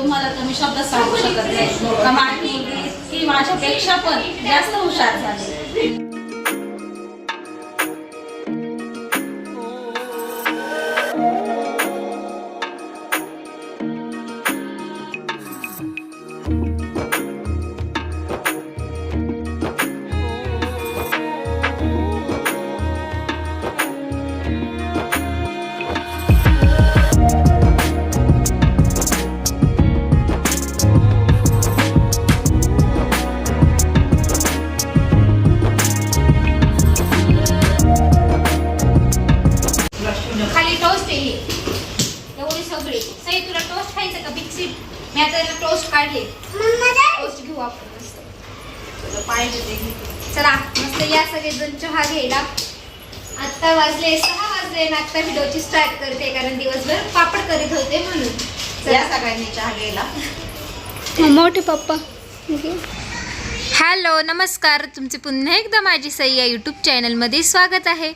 तुम्हाला तुम्ही शब्द सांगू शकत नाही. का माझी मुलगी माझ्यापेक्षा पण जास्त हुशार झाली. सगळ्यांनी चहा घ्यायला मोठे पप्पा. हॅलो नमस्कार. तुमचे पुन्हा एकदा माझी सई या यूट्यूब चॅनलमध्ये स्वागत आहे.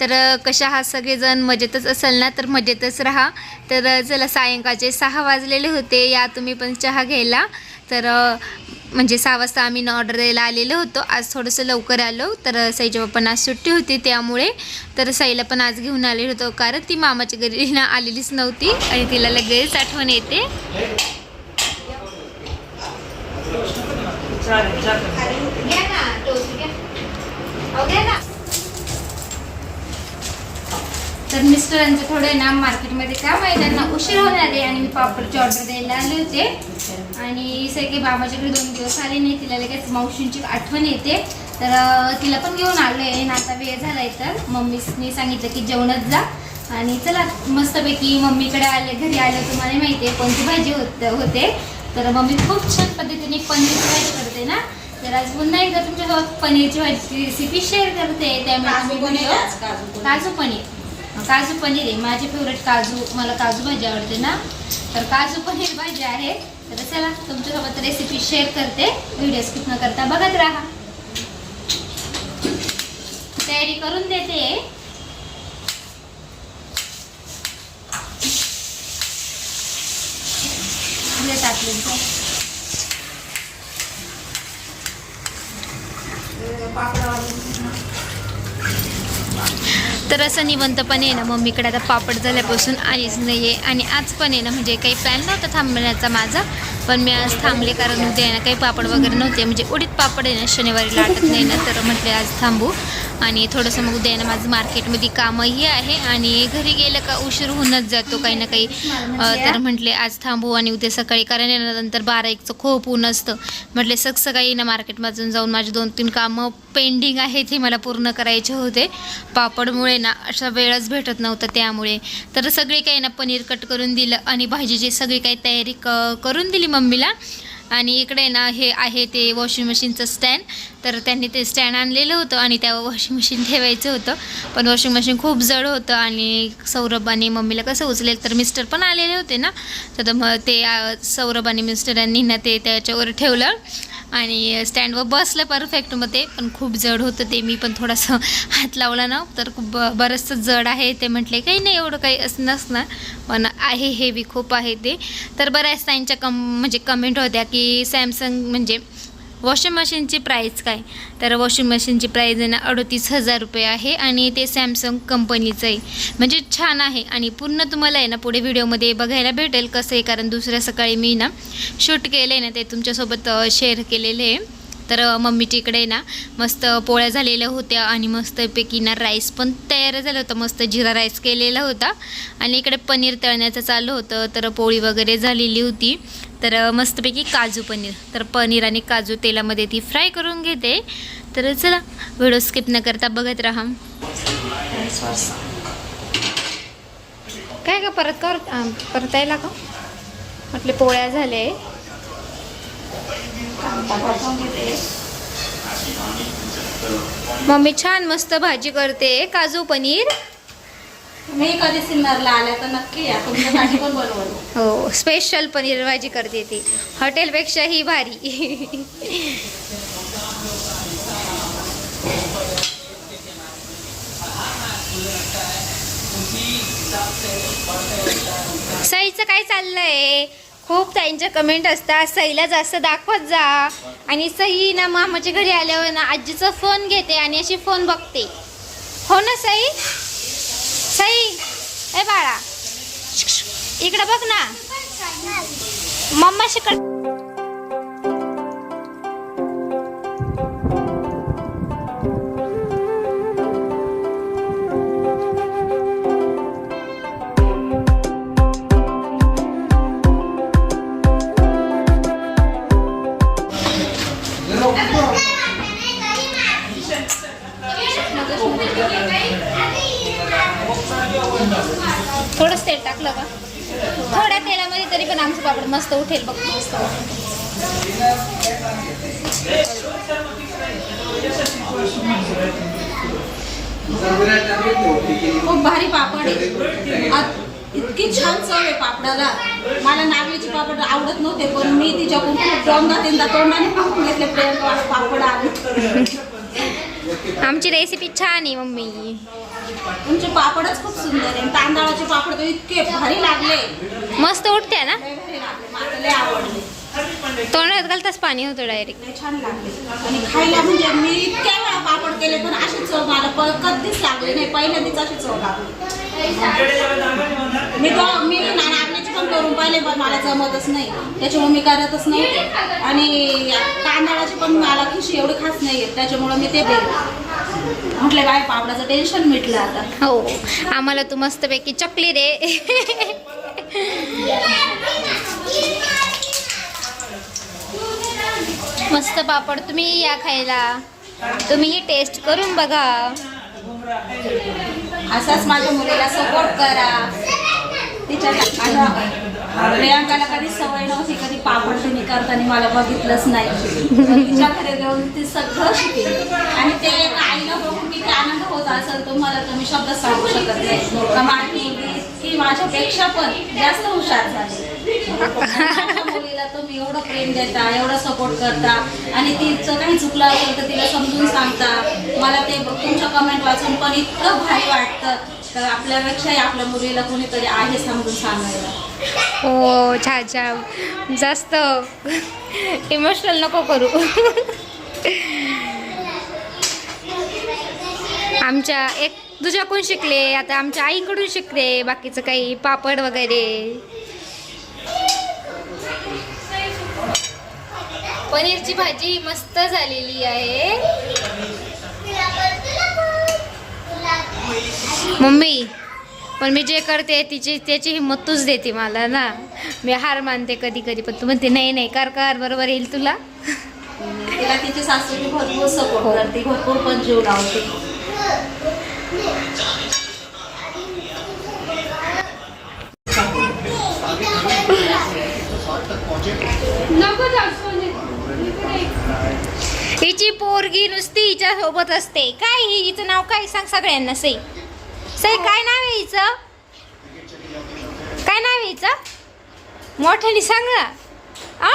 तर कशा आहात सगळेजण? मजेतच असाल ना? तर मजेतच राहा. तर चला सायंकाळचे सहा वाजलेले होते. या तुम्ही पण चहा घ्यायला. तर म्हणजे सहा वाजता आम्ही न ऑर्डर द्यायला आलेलो होतो. आज थोडंसं लवकर आलो तर साईच्या पप्पांना आज सुट्टी होती त्यामुळे तर साईला पण आज घेऊन आलेलो होतो. कारण ती मामाच्या घरी ना आलेलीच नव्हती आणि तिला लगेच आठवण येते. तर मिस्टरांचं थोडं ना मार्केटमध्ये काम आहे. त्यांना उशीर होणार आहे आणि मी पापडची ऑर्डर द्यायला आले होते. आणि सगळे बाबाच्याकडे दोन दिवस आले नाही तिला लगेच मावशींची आठवण येते. तर तिला पण घेऊन आलो आहे आणि आता वेळ झालाय तर. मम्मीने सांगितलं की जेवणच जा. आणि चला मस्तपैकी मम्मीकडे आले घरी आले तुम्हाला माहिती आहे कोणती भाजी होत होते. तर मम्मी खूप छान पद्धतीने पनीरची भाजी करते ना. तर आज पुन्हा एकदा तुमच्यासोबत पनीरची भाजीची रेसिपी शेअर करते. त्यामुळे. काजू पनीर काजू पनीर. आहे. माझे फेवरेट काजू मला काजू भाजी आवडते ना. तर काजू पनीर भाजी आहे. तर चला तुमच्यासोबत रेसिपी शेअर करते. व्हिडिओ स्किप न करता बघत राहा. तयारी करून देते. इकडे टाकले तर असं निवंतपणे आहे ना मम्मीकडे आता पापड झाल्यापासून आलीच नाही आहे आणि आज पण आहे ना म्हणजे काही प्लॅन नव्हता थांबण्याचा माझा. पण मी आज थांबले कारण उद्या आहे ना काही पापड वगैरे नव्हते. म्हणजे उडीत पापड आहे ना शनिवारी लाटत नाही ना तर म्हटले आज थांबू. आणि थोडंसं मग उद्या आहे ना माझं मार्केटमध्ये कामही आहे आणि घरी गेलं का उशीर होऊनच जातो काही ना काही. तर म्हटले आज थांबू आणि उद्या सकाळी कारण आहे नंतर बारा एकचं खूप ऊन असतं. म्हटले सग सकाळी ना मार्केटमधून जाऊन माझे दोन तीन कामं पेंडिंग आहेत हे मला पूर्ण करायचे होते. पापडमुळे ना अशा वेळच भेटत नव्हतं त्यामुळे. तर सगळे काही ना पनीर कट करून दिलं आणि भाजीची सगळी काही तयारी क करून दिली मग मम्मीला. आणि इकडे ना हे आहे ते वॉशिंग मशीनचं स्टँड तर त्यांनी ते स्टँड आणलेलं होतं आणि त्यावर वॉशिंग मशीन ठेवायचं होतं. पण वॉशिंग मशीन खूप जड होतं आणि सौरभ आणि मम्मीला कसं उचलेल तर मिस्टर पण आलेले होते ना. तर मग ते सौरभ आणि मिस्टरांनी ना ते त्याच्यावर ठेवलं. आणि स्टँडवर बसलं परफेक्ट मग ते पण खूप जड होतं ते मी पण थोडंसं हात लावला ना तर खूप ब बरंचसं जड आहे. ते म्हटले काही नाही एवढं काही असं नसणार. पण आहे हेवी खूप आहे ते. तर बऱ्याच त्यांच्या कम म्हणजे कमेंट होत्या की सॅमसंग म्हणजे वॉशिंग मशीनची प्राईस काय? तर वॉशिंग मशीनची प्राईज आहे ना अडतीस हजार रुपये आहे आणि ते सॅमसंग कंपनीचं आहे. म्हणजे छान आहे आणि पूर्ण तुम्हाला आहे ना पुढे व्हिडिओमध्ये बघायला भेटेल कसं आहे कारण दुसऱ्या सकाळी मी ना शूट केलं आहे ना ते तुमच्यासोबत शेअर केलेले आहे. तर अ, मम्मीच्या इकडे ना मस्त पोळ्या झालेल्या होत्या आणि मस्तपैकी ना राईस पण तयार झालं होतं. मस्त जिरा राईस केलेला होता. आणि इकडे पनीर तळण्याचं चालू होतं तर पोळी वगैरे झालेली होती. तर मस्तपैकी काजू पनीर. तर पनीर आणि काजू तेलामध्ये ती फ्राय करून घेते. तर चला व्हिडिओ स्किप न करता बघत राहा. काय का परत कर परत यायला का? म्हटले पोळ्या झाले मम्मी छान मस्त भाजी करते काजू पनीर. कधी सिन्नरला तर नक्की या. तुमच्यासाठी पण बनवलं हो स्पेशल पनीर भाजी करते ती. हॉटेलपेक्षाही भारी. सईचं काय चाललंय? खूप ताईंच्या कमेंट असतात. सईला जास्त दाखवत जा. आणि सई ना मामाच्या घरी आल्यावर ना आजीचा फोन घेते आणि अशी फोन बघते. हो ना सई? सई ए बाळा. इकडे बघ ना. मम्माशी शिकड मस्त उठेल बघ मस्त खूप भारी पापड आहे. इतकी छान चव आहे पापडाला. मला नागलीची पापड आवडत नव्हते पण मी तिच्याकडून खूप दोनदा तीनदा तोंडाने पाहून घेतले प्रेम पापड आले आमची रेसिपी छान आहे मम्मी. तुमचे पापडच खूप सुंदर आहे. तांदळाचे पापड तर इतके भारी लागले. मस्त उठते ना? भारी लागले. मला लय आवडले. तोंडात घालताच पाणी होतं डायरेक्ट लय छान लागले. आणि खायला म्हणजे मी इतक्या वेळा पापड केले पण अशी चव मला प- कधीच लागली नाही. पहिल्यांदाच अशी चव लागली. मी करून पाहिले पण मला जमतच नाही. त्याच्यामुळे मी करतच नव्हते आणि तांदळाची पण मला खिशी एवढी खास नाही येत त्याच्यामुळे मी ते म्हटलं काय पापडाचं टेन्शन मिटलं आता. हो. आम्हाला तू मस्तपैकी चकली दे. मस्त पापड तुम्ही या खायला. तुम्ही टेस्ट करून बघा. असाच माझ्या मुलीला सपोर्ट करा. तिच्या प्रियांकाला कधी सवय नव्हती कधी पापड तुम्ही करताना मला बघितलंच नाही. तिच्या घरी जाऊन ती सगळं शिकेल. आणि ते आईला बघून किती आनंद होत असेल तो मला तुम्ही शब्द सांगू शकत नाही. का माझी की माझ्यापेक्षा पण जास्त हुशार झाली. मुलीला तुम्ही एवढं प्रेम देता एवढं सपोर्ट करता. आणि तिचं काही चुकलं असेल तर तिला समजून सांगता. मला ते तुमच्या कमेंट वाचून पण इतकं भारी वाटतं. तर आपल्यापेक्षाही आपल्या मुलीला कोणीतरी आहे समजून सांगायला. हो छान छान जास्त इमोशनल नको करू. आमच्या एक तुझ्याकडून शिकले आता आमच्या आईकडून शिकले बाकीचं काही पापड वगैरे. पनीरची भाजी मस्त झालेली आहे. मम्मी पण मी जे करते तिची त्याची हिंमत तूच देते मला ना. मी हार मानते कधी कधी पण तू म्हणते नाही नाही कर कर बरोबर येईल तुला. तिला तिची सासूची भरपूर सपोर्ट करते भरपूर पण जीव लावते. हिची पोरगी नुसती हिच्या सोबत असते. काय ही हिचं नाव काय सांग सगळ्यांना सई. सई काय नाव आहे हिचं? काय नाव आहे हिचं? मोठ्याने सांग. ना?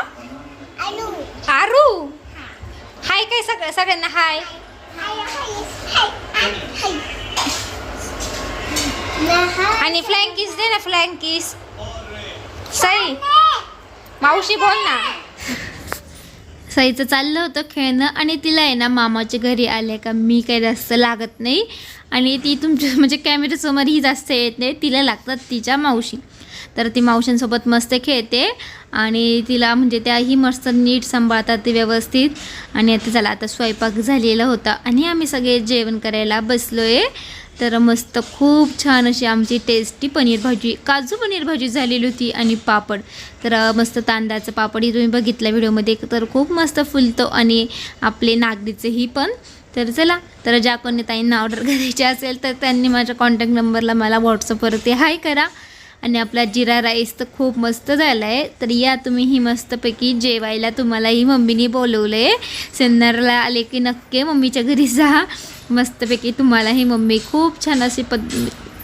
आरू? हाय काय सगळं सगळ्यांना हाय. आणि फ्लँकिस दे ना फ्लँकिस सई मावशी बोल ना. साईचं चाललं होतं खेळणं आणि तिला आहे ना मामाच्या घरी आले का मी काही जास्त लागत नाही. आणि ती तुमच्या म्हणजे कॅमेऱ्यासमोर ही जास्त येत नाही तिला लागतात तिच्या मावशी. तर ती मावशांसोबत मस्त खेळते आणि तिला म्हणजे त्याही मस्त नीट सांभाळतात ते व्यवस्थित. आणि आता चला आता स्वयंपाक झालेला होता आणि आम्ही सगळे जेवण करायला बसलो आहे तर मस्त खूप छान अशी आमची टेस्टी पनीर भाजी. काजू पनीर भाजी झालेली होती आणि पापड. तर मस्त तांदळाचं पापडही तुम्ही बघितलं व्हिडिओमध्ये. तर खूप मस्त फुलतो आणि आपले नागरीचेही पण. तर चला तर ज्या कोणी ताईंना ऑर्डर करायची असेल तर त्यांनी माझ्या कॉन्टॅक्ट नंबरला मला व्हॉट्सअपवरती हाय करा. आणि आपला जिरा राईस तर खूप मस्त झाला आहे तर या तुम्ही ही मस्तपैकी जेवायला तुम्हालाही मम्मीने बोलवलं आहे सिन्नरला आले की नक्की मम्मीच्या घरी जा. मस्तपैकी तुम्हाला ही मम्मी खूप छान अशी पद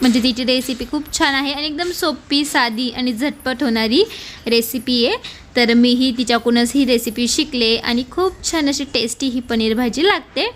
म्हणजे तिची रेसिपी खूप छान आहे आणि एकदम सोपी साधी आणि झटपट होणारी रेसिपी आहे. तर मीही तिच्याकडूनच ही रेसिपी शिकले आणि खूप छान अशी टेस्टी ही पनीर भाजी लागते.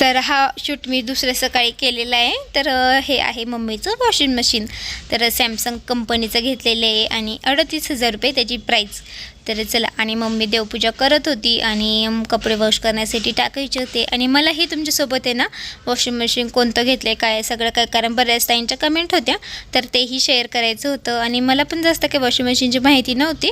तर हा शूट मी दुसऱ्या सकाळी केलेला आहे. तर हे आहे मम्मीचं वॉशिंग मशीन. तर सॅमसंग कंपनीचं घेतलेलं आहे आणि अडतीस हजार रुपये त्याची प्राईस तर चला आणि मम्मी देवपूजा करत होती आणि कपडे वॉश करण्यासाठी टाकायचे होते. आणि मलाही तुमच्यासोबत आहे ना वॉशिंग मशीन कोणतं घेतलं आहे काय सगळं काय? कारण बऱ्याच ताईंच्या कमेंट होत्या तर तेही शेअर करायचं होतं. आणि मला पण जास्त काही वॉशिंग मशीनची माहिती नव्हती.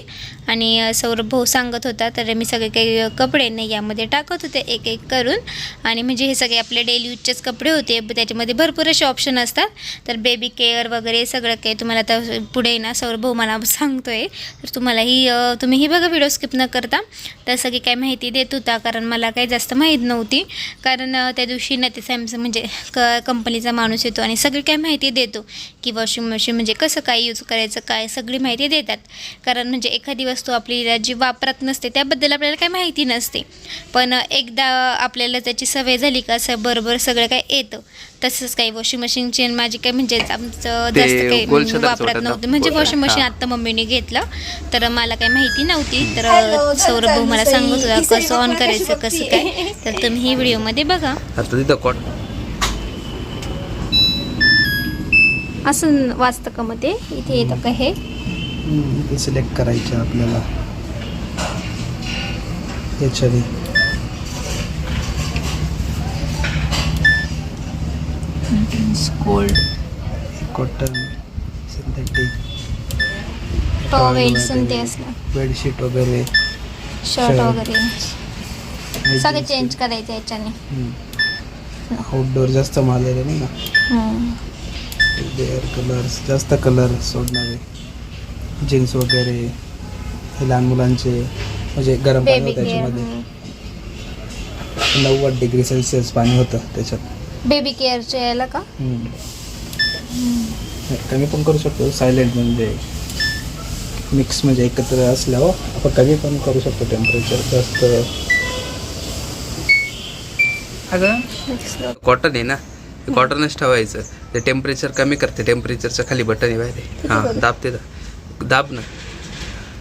आणि सौरभ भाऊ सांगत होता तर मी सगळे काही कपडे नाही यामध्ये टाकत होते एक एक करून. आणि म्हणजे हे सगळे आपले डेली यूजचेच कपडे होते त्याच्यामध्ये भरपूर असे ऑप्शन असतात. तर बेबी केअर वगैरे सगळं काही तुम्हाला आता पुढे ना सौरभ भाऊ मला सांगतोय. तर तुम्हालाही अ, तुम्हीही बघा व्हिडिओ स्किप न करता. तर सगळी काय माहिती देत होता कारण मला काही जास्त माहीत नव्हती. कारण त्या दिवशी ना ते सॅमसंग म्हणजे क कंपनीचा माणूस येतो आणि सगळी काय माहिती देतो. की वॉशिंग मशीन म्हणजे कसं काय यूज करायचं काय सगळी माहिती देतात. कारण म्हणजे एखादी वस्तू आपली जी वापरात नसते त्याबद्दल आपल्याला काही माहिती नसते. पण एकदा आपल्याला त्याची सवय झाली का असं बरोबर सगळं काय येतं. तसंच काही वॉशिंग मशीनची आणि माझी काय म्हणजे आमचं ते जास्त काही गोल छताचं वापरात होतं नव्हतं? म्हणजे वॉशिंग मशीन हा. आत्ता मम्मीने घेतलं तर मला काही माहिती नव्हती. तर सौरभ भाऊ मला. सांगत होता कसं ऑन करायचं कसं काय? तर तुम्ही ही व्हिडिओमध्ये बघा. आता तिथं कॉट असं वाचतं का मग ते? इथे येतं का हे? सिलेक्ट करायचे आपल्याला. याच्याने. गोल्ड. Cotton synthetic. टॉवेल्स आणि ते असलं बेडशीट वगैरे शर्ट Shirt. वगैरे. सगळे चेंज करायचं याच्याने. आउटडोर जास्त मारलेले नाही ना. हम्म. कलर्स जास्त कलर सोडणारे जीन्स वगैरे हे लहान मुलांचे म्हणजे गरम पाणी होतं त्याच्यामध्ये नव्वद डिग्री सेल्सिअस पाणी होतं त्याच्यात. बेबी केअरचे यायला का. कमी पण करू शकतो सायलेंट म्हणजे मिक्स म्हणजे एकत्र असल्यावर आपण कमी पण करू शकतो टेम्परेचर जास्त. अगं? कॉटन आहे ना ते कॉटनच ठेवायचं. ते टेम्परेचर कमी करते टेम्परेचरचं खाली बटन आहे बाहेर. हां दाबते दा दाब ना.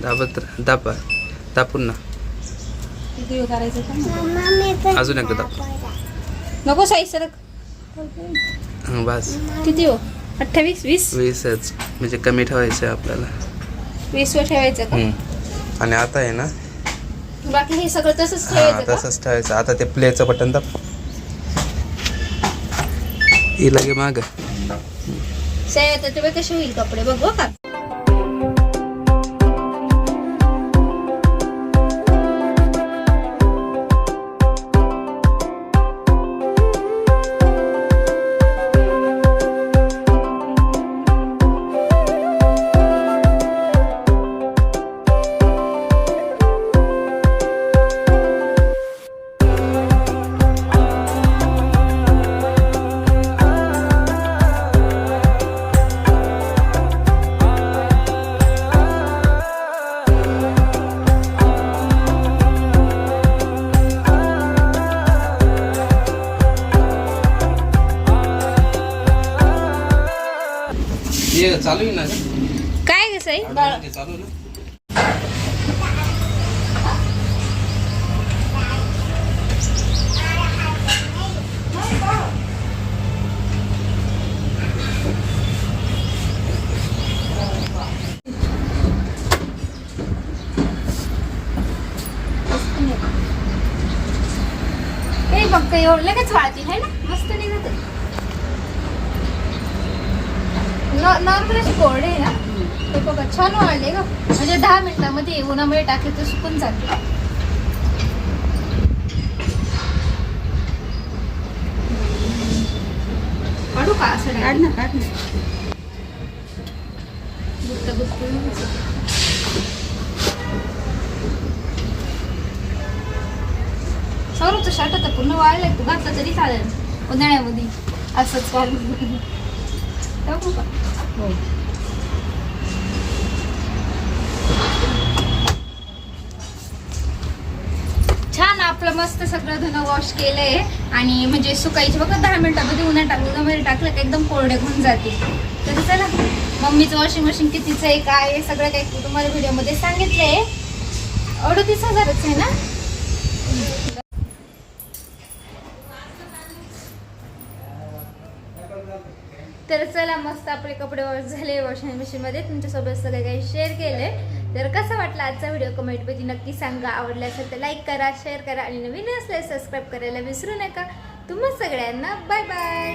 दाबत राहा. दाबा. दाबून ना. अजून एकदा दाब. नको साई सरक. बस. किती हो? अठ्ठावीस? वीस? वीसच म्हणजे कमी ठेवायचं आहे आपल्याला. वीस वर ठेवायचं का. आणि आता आहे ना? बाकी हे सगळं तसंच ठेवायचं तसंच ठेवायचं. आता ते प्लेचं बटन दाब. ही लगे माग. साई आता कसे होईल कपडे? बघू का हे चालू आहे ना? काय ग साई? ते चालू आहे ना? काही एवढं लगेच वाळतील है ना मस्त निघत नॉर्मल अशी कोरडे ना? ते बघा छान वाळले ग. म्हणजे दहा मिनिटामध्ये उन्हामध्ये टाकले तर सुकून जाते. काढू का असं काढ ना काढ ना. गुत्त गुत्त सौरभचं शर्ट तर पूर्ण वाळलंय. तू घातलं तरी चालेल. उन्हाळ्यामध्ये. असंच वाळून टाकू का? हो. छान आपलं मस्त सगळं धुणं वॉश केलंय. आणि म्हणजे सुकायची बघा दहा मिनिटामध्ये उन्हा टाकलं उन्हामध्ये टाकलं की एकदम कोरडे होऊन जाते. तर चला मम्मीचं वॉशिंग मशीन कितीचं आहे काय आहे सगळं काही तुम्हाला व्हिडिओमध्ये सांगितलंय. अडतीस हजारच आहे ना? तर चला मस्त आपले कपडे वॉश झाले वॉशिंग मशीनमध्ये तुमच्यासोबत सगळे काही शेअर केले. तर कसा वाटला आजचा व्हिडिओ कमेंटमध्ये नक्की सांगा. आवडला असेल तर लाईक करा शेअर करा. आणि नवीन असल्यास सबस्क्राईब करायला विसरू नका. तुम्हा सगळ्यांना बाय बाय